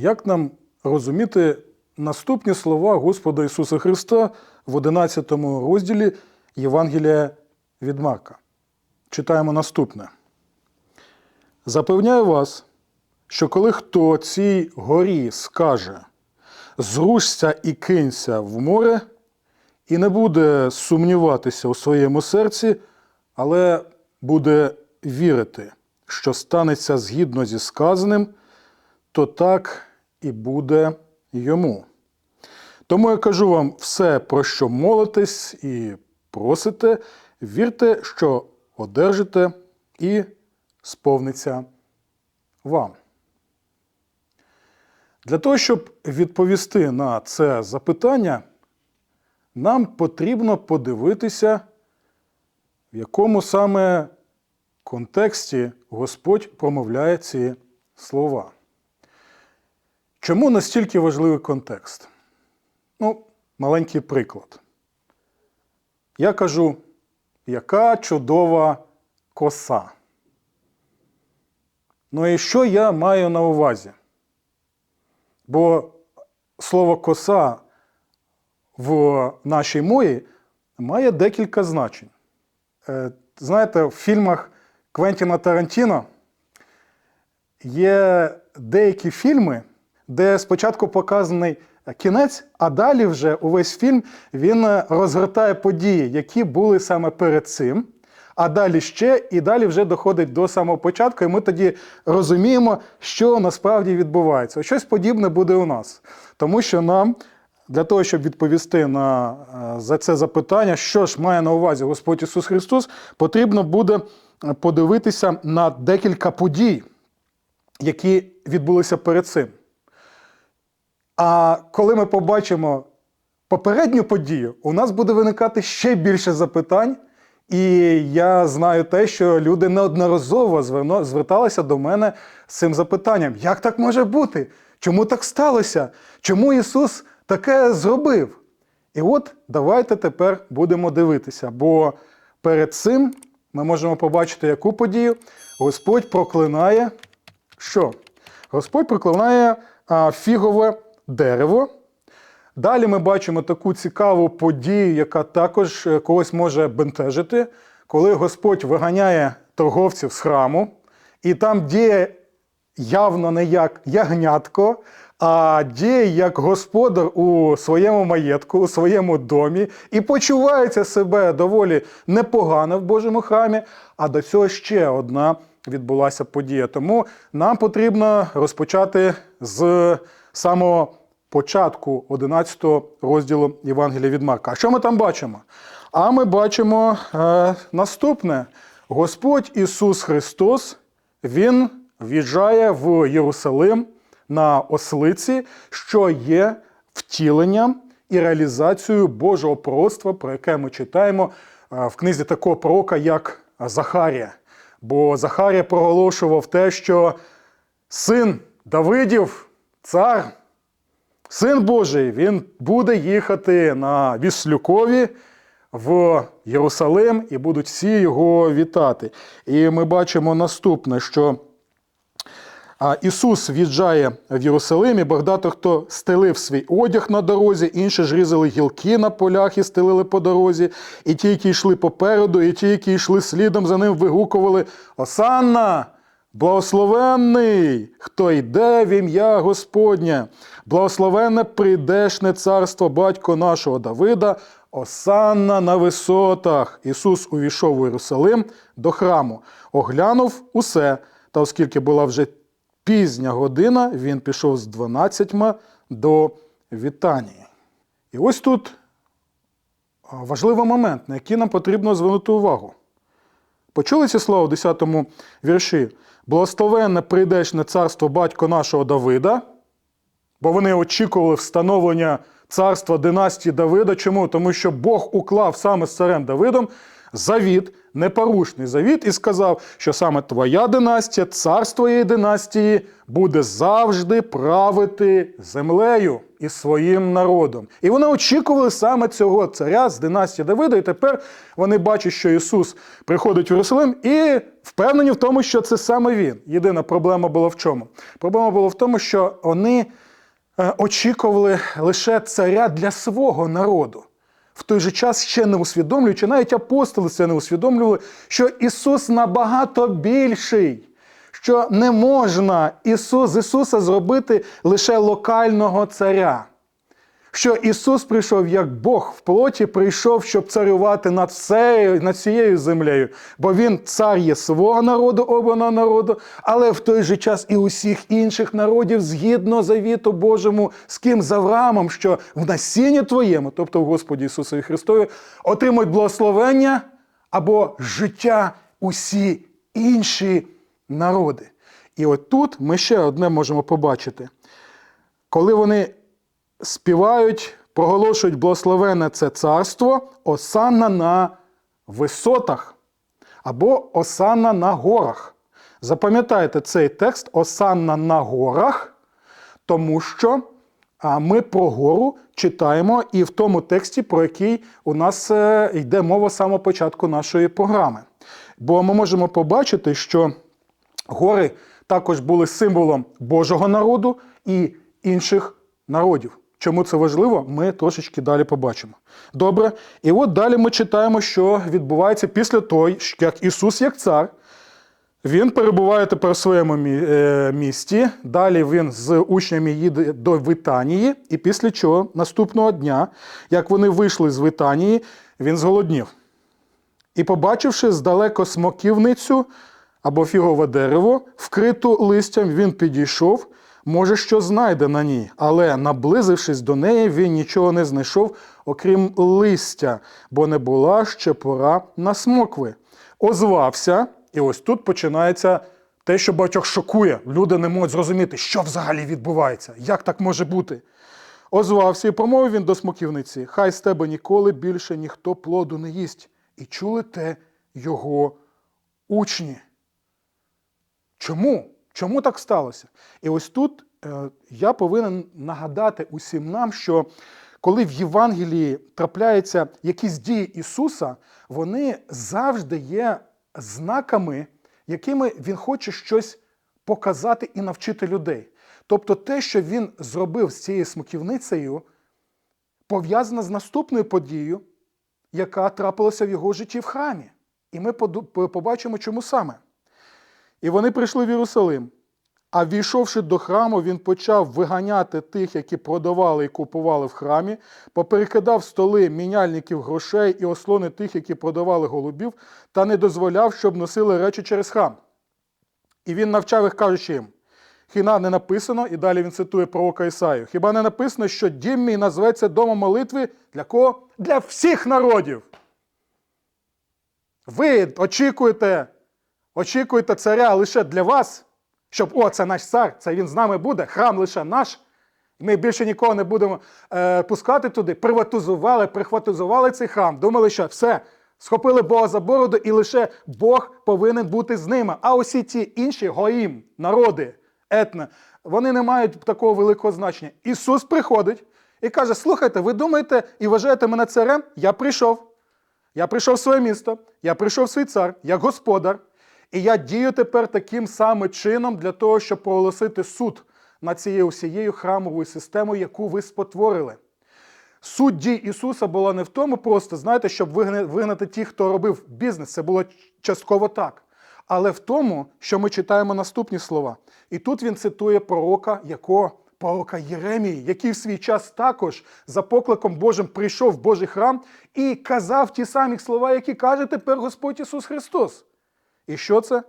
Як нам розуміти наступні слова Господа Ісуса Христа в 11 розділі Євангелія від Марка? Читаємо наступне. Запевняю вас, що коли хто цій горі скаже зрушся і кинься в море, і не буде сумніватися у своєму серці, але буде вірити, що станеться згідно зі сказаним, то так і буде йому. Тому я кажу вам все, про що молитесь і просите, вірте, що одержите і сповниться вам. Для того, щоб відповісти на це запитання, нам потрібно подивитися, в якому саме контексті Господь промовляє ці слова. Чому настільки важливий контекст? Ну, маленький приклад. Я кажу, яка чудова коса. Ну і що я маю на увазі? Бо слово коса в нашій мові має декілька значень. Е, Знаєте, в фільмах Квентіна Тарантіно є деякі фільми, де спочатку показаний кінець, а далі вже увесь фільм він розгортає події, які були саме перед цим. А далі ще, і далі вже доходить до самого початку, і ми тоді розуміємо, що насправді відбувається. Щось подібне буде у нас. Тому що нам для того, щоб відповісти на е, за це запитання, що ж має на увазі Господь Ісус Христос, потрібно буде подивитися на декілька подій, які відбулися перед цим. А коли ми побачимо попередню подію, у нас буде виникати ще більше запитань. І я знаю те, що люди неодноразово зверталися до мене з цим запитанням: як так може бути? Чому так сталося? Чому Ісус таке зробив? І от давайте тепер будемо дивитися, бо перед цим ми можемо побачити, яку подію Господь проклинає що? Господь проклинає фігове дерево. Далі ми бачимо таку цікаву подію, яка також е, когось може бентежити, коли Господь виганяє торговців з храму, і там діє явно не як ягнятко, а діє як господар у своєму маєтку, у своєму домі, і почувається себе доволі непогано в Божому храмі. А до цього ще одна відбулася подія. Тому нам потрібно розпочати з самого початку 11 розділу Євангелія від Марка. А що ми там бачимо? А ми бачимо е, наступне: Господь Ісус Христос, Він в'їжджає в Єрусалим на ослиці, що є втіленням і реалізацією Божого пророцтва, про яке ми читаємо е, в книзі такого пророка, як Захарія. Бо Захарія проголошував те, що син Давидів, цар, Син Божий, він буде їхати на Віслюкові в Єрусалим і будуть всі його вітати. І ми бачимо наступне, що Ісус в'їжджає в Єрусалим, і багато хто стелив свій одяг на дорозі, інші ж різали гілки на полях і стелили по дорозі. І ті, які йшли попереду, і ті, які йшли слідом за ним, вигукували Осанна! Благословенний, хто йде в ім'я Господнє, благословенне прийдешне царство батько нашого Давида, осанна на висотах. Ісус увійшов у Єрусалим до храму, оглянув усе, та оскільки була вже пізня година, він пішов з дванадцятьма до Вітанії. І ось тут важливий момент, на який нам потрібно звернути увагу. Почули ці слова в 10 вірші? Благословенне прийдешне царство батько нашого Давида, бо вони очікували встановлення царства династії Давида. Чому? Тому що Бог уклав саме з царем Давидом завіт, непорушний завіт, і сказав, що саме твоя династія, цар твоєї династії буде завжди правити землею і своїм народом. І вони очікували саме цього царя з династії Давида. І тепер вони бачать, що Ісус приходить в Єрусалим і впевнені в тому, що це саме він. Єдина проблема була в чому? Проблема була в тому, що вони е, очікували лише царя для свого народу. В той же час ще не усвідомлюючи, навіть апостоли це не усвідомлювали, що Ісус набагато більший, що не можна Ісус, з Ісуса зробити лише локального царя. Що Ісус прийшов як Бог в плоті, прийшов, щоб царювати над всею, над цією землею, бо Він цар є свого народу, обраного народу, але в той же час і усіх інших народів згідно завіту Божому, з ким з Авраамом, що в насінні твоєму, тобто в Господі Ісусові Христові, отримують благословення або життя усі інші народи. І от тут ми ще одне можемо побачити. Коли вони співають, проголошують благословене це царство, осанна на висотах або осанна на горах. Запам'ятайте цей текст осанна на горах, тому що ми про гору читаємо і в тому тексті, про який у нас е, йде мова самого початку нашої програми. Бо ми можемо побачити, що гори також були символом Божого народу і інших народів. Чому це важливо, ми трошечки далі побачимо. Добре, і от далі ми читаємо, що відбувається після того, як Ісус, як цар, він перебуває тепер в своєму е, місті. Далі він з учнями їде до Витанії, і після чого наступного дня, як вони вийшли з Витанії, він зголоднів. І, побачивши здалеко смоківницю або фігове дерево, вкриту листям, він підійшов, може, що знайде на ній, але, наблизившись до неї, він нічого не знайшов, окрім листя, бо не була ще пора на смокви. Озвався, і ось тут починається те, що багатьох шокує. Люди не можуть зрозуміти, що взагалі відбувається, як так може бути. Озвався і промовив він до смоківниці: Хай з тебе ніколи більше ніхто плоду не їсть. І чули те його учні. Чому? Чому так сталося? І ось тут е, я повинен нагадати усім нам, що коли в Євангелії трапляються якісь дії Ісуса, вони завжди є знаками, якими Він хоче щось показати і навчити людей. Тобто те, що він зробив з цією смоківницею, пов'язано з наступною подією, яка трапилася в його житті в храмі. І ми побачимо, чому саме. І вони прийшли в Єрусалим. А війшовши до храму, він почав виганяти тих, які продавали і купували в храмі, поперекидав столи міняльників грошей і ослони тих, які продавали голубів, та не дозволяв, щоб носили речі через храм. І він навчав їх, кажучи їм: Хіна не написано, і далі він цитує пророка Ісаю. Хіба не написано, що дім мій назветься домом молитви для кого? Для всіх народів. Ви очікуєте, очікуєте царя лише для вас, щоб о, це наш цар, це він з нами буде, храм лише наш. Ми більше нікого не будемо е, пускати туди. Приватизували, прихватизували цей храм. Думали, що все, схопили Бога за бороду, і лише Бог повинен бути з ними. А усі ті інші гоїм, народи, етно, вони не мають такого великого значення. Ісус приходить і каже: Слухайте, ви думаєте і вважаєте мене царем? Я прийшов. Я прийшов в своє місто, я прийшов в свій цар, як господар, і я дію тепер таким самим чином для того, щоб проголосити суд над цією усією храмовою системою, яку ви спотворили. Суть дій Ісуса була не в тому просто, знаєте, щоб вигна- вигнати тих, хто робив бізнес. Це було частково так. Але в тому, що ми читаємо наступні слова. І тут він цитує пророка, якого пророка Єремії, який в свій час також за покликом Божим прийшов в Божий храм і казав ті самі слова, які каже тепер Господь Ісус Христос. І що це?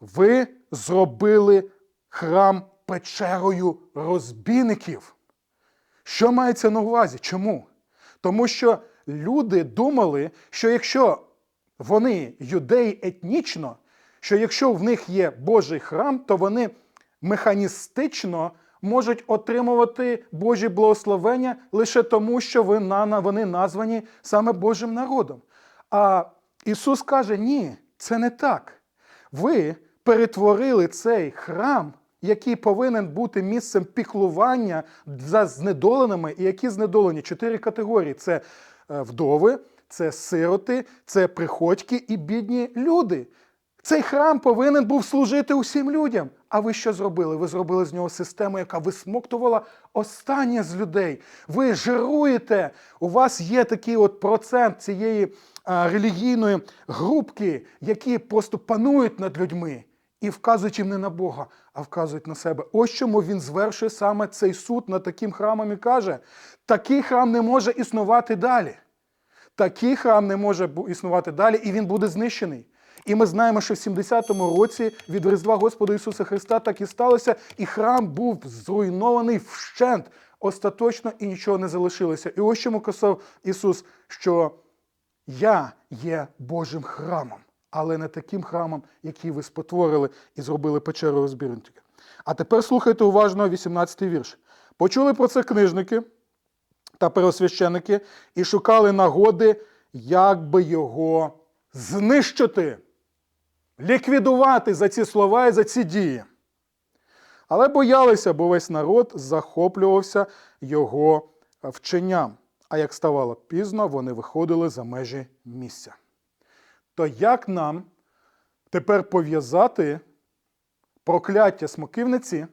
Ви зробили храм печерою розбійників. Що мається на увазі? Чому? Тому що люди думали, що якщо вони юдеї етнічно, що якщо в них є Божий храм, то вони механістично можуть отримувати Божі благословення лише тому, що вони названі саме Божим народом. А Ісус каже: ні, це не так. Ви перетворили цей храм, який повинен бути місцем піклування за знедоленими, і які знедолені чотири категорії: це е, вдови, це сироти, це приходьки і бідні люди. Цей храм повинен був служити усім людям. А ви що зробили? Ви зробили з нього систему, яка висмоктувала останнє з людей. Ви жируєте. У вас є такий от процент цієї а, релігійної групки, які просто панують над людьми і вказують їм не на Бога, а вказують на себе. Ось чому він звершує саме цей суд над таким храмом і каже: такий храм не може існувати далі. Такий храм не може існувати далі, і він буде знищений. І ми знаємо, що в 70-му році від Різдва Господа Ісуса Христа так і сталося, і храм був зруйнований вщент, остаточно і нічого не залишилося. І ось чому казав Ісус, що я є Божим храмом, але не таким храмом, який ви спотворили і зробили печеру розбірника. А тепер слухайте уважно 18-й вірш. Почули про це книжники та первосвященики і шукали нагоди, як би його знищити, ліквідувати за ці слова і за ці дії. Але боялися, бо весь народ захоплювався його вченням. А як ставало пізно, вони виходили за межі місця. То як нам тепер пов'язати прокляття смокивниці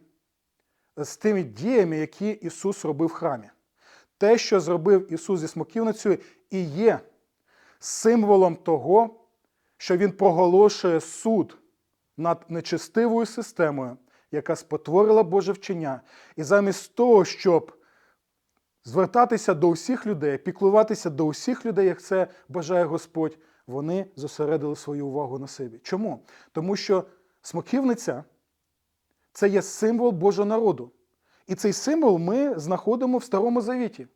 з тими діями, які Ісус робив в храмі? Те, що зробив Ісус зі смоківницею, і є символом того, що Він проголошує суд над нечестивою системою, яка спотворила Боже вчення. І замість того, щоб звертатися до усіх людей, піклуватися до усіх людей, як це бажає Господь, вони зосередили свою увагу на собі. Чому? Тому що смоківниця це є символ Божого народу. І цей символ ми знаходимо в Старому Завіті.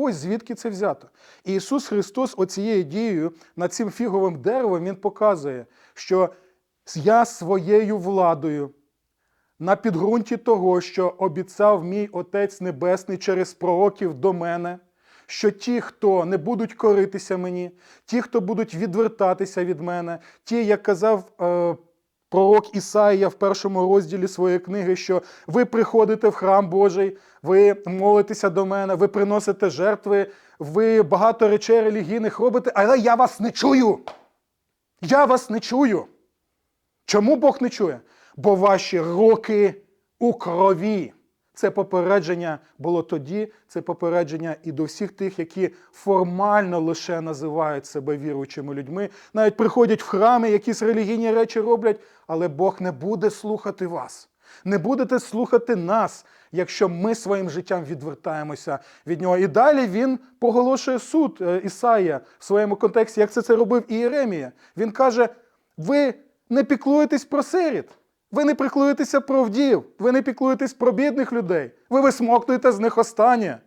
Ось звідки це взято. І Ісус Христос оцією дією над цим фіговим деревом Він показує, що я своєю владою на підґрунті того, що обіцяв мій Отець Небесний через пророків до мене, що ті, хто не будуть коритися мені, ті, хто будуть відвертатися від мене, ті, як казав е, пророк Ісаїя в першому розділі своєї книги, що ви приходите в храм Божий, ви молитеся до мене, ви приносите жертви, ви багато речей релігійних робите, але я вас не чую. Я вас не чую. Чому Бог не чує? Бо ваші руки у крові. Це попередження було тоді, це попередження і до всіх тих, які формально лише називають себе віруючими людьми, навіть приходять в храми, якісь релігійні речі роблять, але Бог не буде слухати вас. Не будете слухати нас, якщо ми своїм життям відвертаємося від нього. І далі він поголошує суд е, Ісаїя в своєму контексті, як це це робив і Єремія. Він каже: ви не піклуєтесь про сиріт. Ви не піклуєтеся про вдів, ви не піклуєтесь про бідних людей, ви висмоктуєте з них останнє.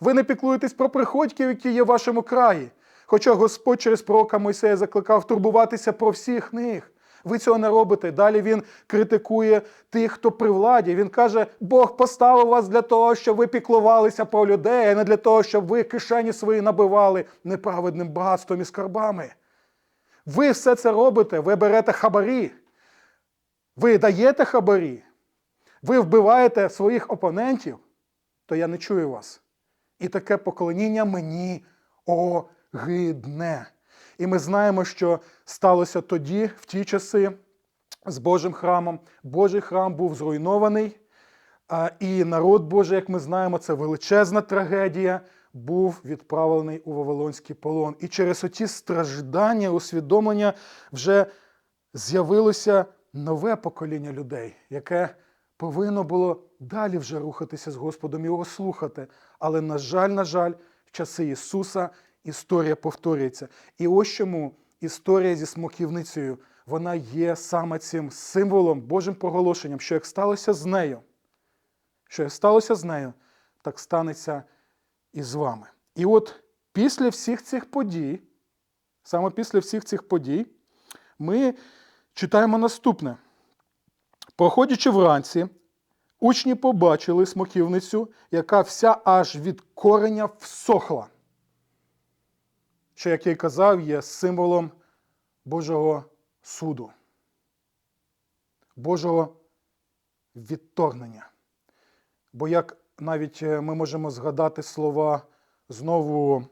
Ви не піклуєтесь про приходьків, які є в вашому краї. Хоча Господь через пророка Мойсея закликав турбуватися про всіх них. Ви цього не робите. Далі він критикує тих, хто при владі. Він каже: Бог поставив вас для того, щоб ви піклувалися про людей, а не для того, щоб ви кишені свої набивали неправедним багатством і скарбами. Ви все це робите, ви берете хабарі. Ви даєте хабарі, ви вбиваєте своїх опонентів, то я не чую вас. І таке поклоніння мені огидне. І ми знаємо, що сталося тоді, в ті часи, з Божим храмом. Божий храм був зруйнований, і народ Божий, як ми знаємо, це величезна трагедія, був відправлений у Вавилонський полон. І через оті страждання, усвідомлення вже з'явилося нове покоління людей, яке повинно було далі вже рухатися з Господом і його слухати. Але, на жаль, на жаль, в часи Ісуса історія повторюється. І ось чому історія зі смоківницею вона є саме цим символом, Божим проголошенням, що як сталося з нею, що як сталося з нею, так станеться і з вами. І от після всіх цих подій, саме після всіх цих подій, ми читаємо наступне. Проходячи вранці, учні побачили смоківницю, яка вся аж від кореня всохла. що, як я й казав, є символом Божого суду, Божого відторгнення. Бо як навіть е, ми можемо згадати слова знову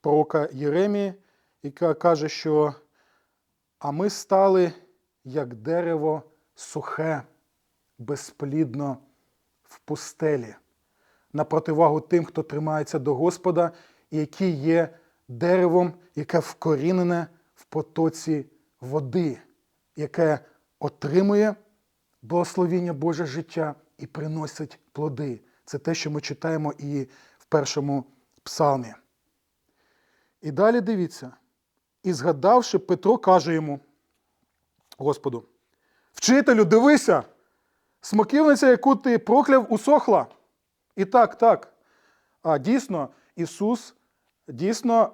пророка Єремії, яка каже, що а ми стали як дерево сухе, безплідно в пустелі, на противагу тим, хто тримається до Господа, і який є деревом, яке вкорінене в потоці води, яке отримує благословіння Боже життя і приносить плоди. Це те, що ми читаємо і в першому псалмі. І далі дивіться. І згадавши, Петро каже йому, Господу, вчителю, дивися, смоківниця, яку ти прокляв, усохла. І так, так. А дійсно, Ісус дійсно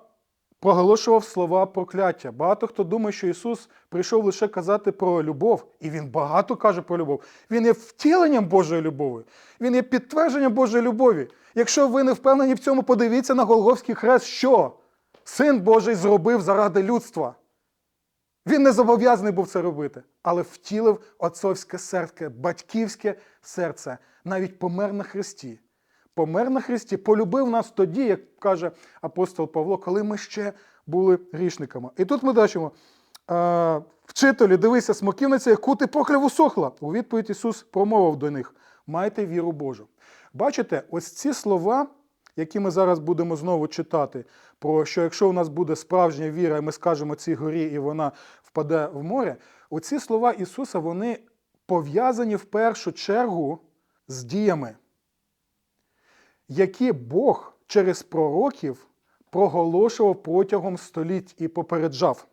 проголошував слова прокляття. Багато хто думає, що Ісус прийшов лише казати про любов, і Він багато каже про любов. Він є втіленням Божої любові, Він є підтвердженням Божої любові. Якщо ви не впевнені в цьому, подивіться на Голговський хрест, що Син Божий зробив заради людства. Він не зобов'язаний був це робити, але втілив отцовське серце, батьківське серце, навіть помер на Христі. Помер на Христі, полюбив нас тоді, як каже апостол Павло, коли ми ще були грішниками. І тут ми бачимо, е, вчителі, дивися, смоківниця, яку ти прокляв усохла. У відповідь Ісус промовив до них: майте віру Божу. Бачите, ось ці слова, які ми зараз будемо знову читати, про що якщо у нас буде справжня віра, і ми скажемо цій горі, і вона впаде в море, оці слова Ісуса вони пов'язані в першу чергу з діями, які Бог через пророків проголошував протягом століть і попереджав.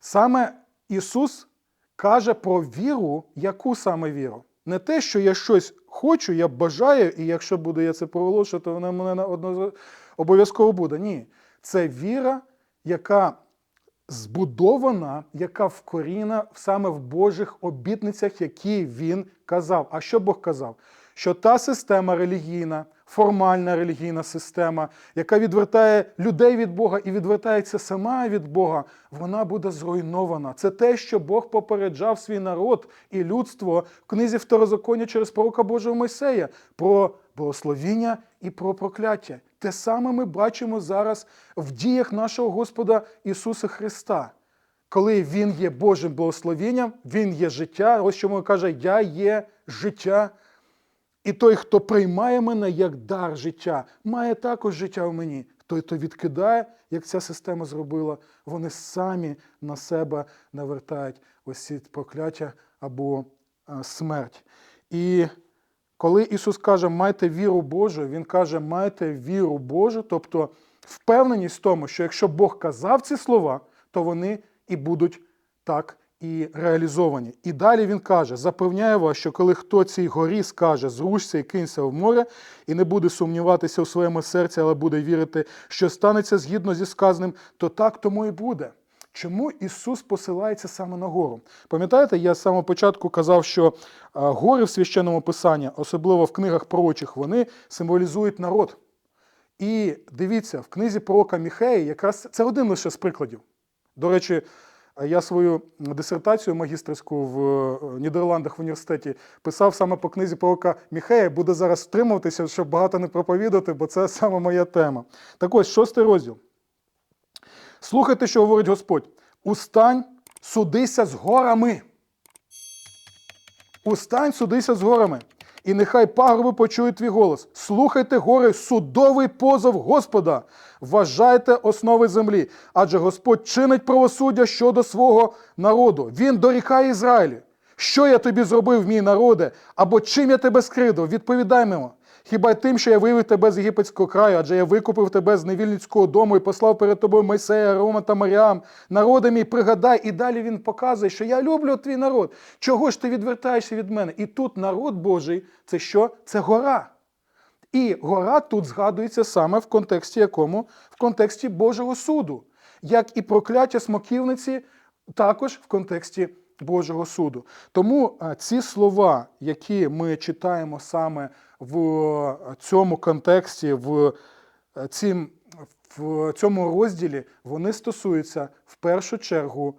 Саме Ісус каже про віру, яку саме віру? Не те, що я щось хочу, я бажаю, і якщо буду я це проголошувати, то вона мене одно обов'язково буде. Ні. Це віра, яка збудована, яка вкоріна саме в Божих обітницях, які він казав. А що Бог казав? Що та система релігійна, формальна релігійна система, яка відвертає людей від Бога і відвертається сама від Бога, вона буде зруйнована. Це те, що Бог попереджав свій народ і людство в книзі Второзаконня через пророка Божого Мойсея про благословіння і про прокляття. Те саме ми бачимо зараз в діях нашого Господа Ісуса Христа. Коли Він є Божим благословенням, Він є життя. Ось чому каже, Я є життя. І той, хто приймає мене як дар життя, має також життя в мені. Той, хто відкидає, як ця система зробила, вони самі на себе навертають ось ці прокляття або смерть. І коли Ісус каже, майте віру Божу, Він каже, майте віру Божу, тобто впевненість в тому, що якщо Бог казав ці слова, то вони і будуть так і реалізовані. І далі він каже: запевняю вас, що коли хто цій горі скаже, зрушся і кинься в море, і не буде сумніватися у своєму серці, але буде вірити, що станеться згідно зі сказаним, то так тому і буде. Чому Ісус посилається саме на гору? Пам'ятаєте, я з самого початку казав, що гори в священному писанні, особливо в книгах пророчих, вони символізують народ. І дивіться, в книзі пророка Міхея якраз це один лише з прикладів. До речі, я свою дисертацію магістерську в е, Нідерландах в університеті писав саме по книзі пророка Міхея. Буду зараз стримуватися, щоб багато не проповідати, бо це саме моя тема. Так ось, шостий розділ. Слухайте, що говорить Господь: Устань, судися з горами. Устань, судися з горами. І нехай пагорби почують твій голос. Слухайте гори, судовий позов Господа. Вважайте основи землі, адже Господь чинить правосуддя щодо свого народу. Він дорікає Ізраїлі. Що я тобі зробив, мій народе, або чим я тебе скридав? Відповідай. Хіба тим, що я вивів тебе з єгипетського краю, адже я викупив тебе з невільницького дому і послав перед тобою Мойсея, Рома та Маріам. Народи мій, пригадай, і далі він показує, що я люблю твій народ. Чого ж ти відвертаєшся від мене? І тут народ Божий це що? Це гора. І гора тут згадується саме в контексті якому? В контексті Божого суду, як і прокляття смоківниці, також в контексті Божого суду. Тому ці слова, які ми читаємо саме в цьому контексті, в цим в цьому розділі вони стосуються в першу чергу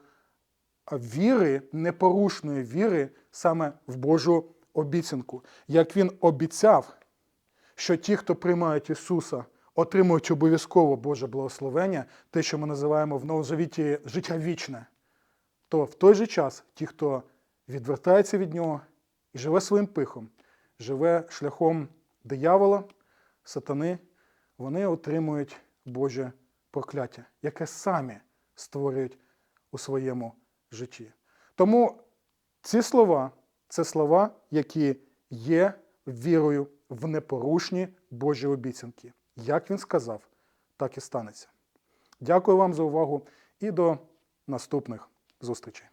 віри, непорушної віри саме в Божу обіцянку. Як він обіцяв, що ті, хто приймають Ісуса, отримують обов'язково Боже благословення, те, що ми називаємо в Новозавіті життя вічне, то в той же час ті, хто відвертається від нього і живе своїм пихом, живе шляхом диявола, сатани, вони отримують Боже прокляття, яке самі створюють у своєму житті. Тому ці слова це слова, які є вірою в непорушні Божі обіцянки. Як він сказав, так і станеться. Дякую вам за увагу і до наступних зустрічей.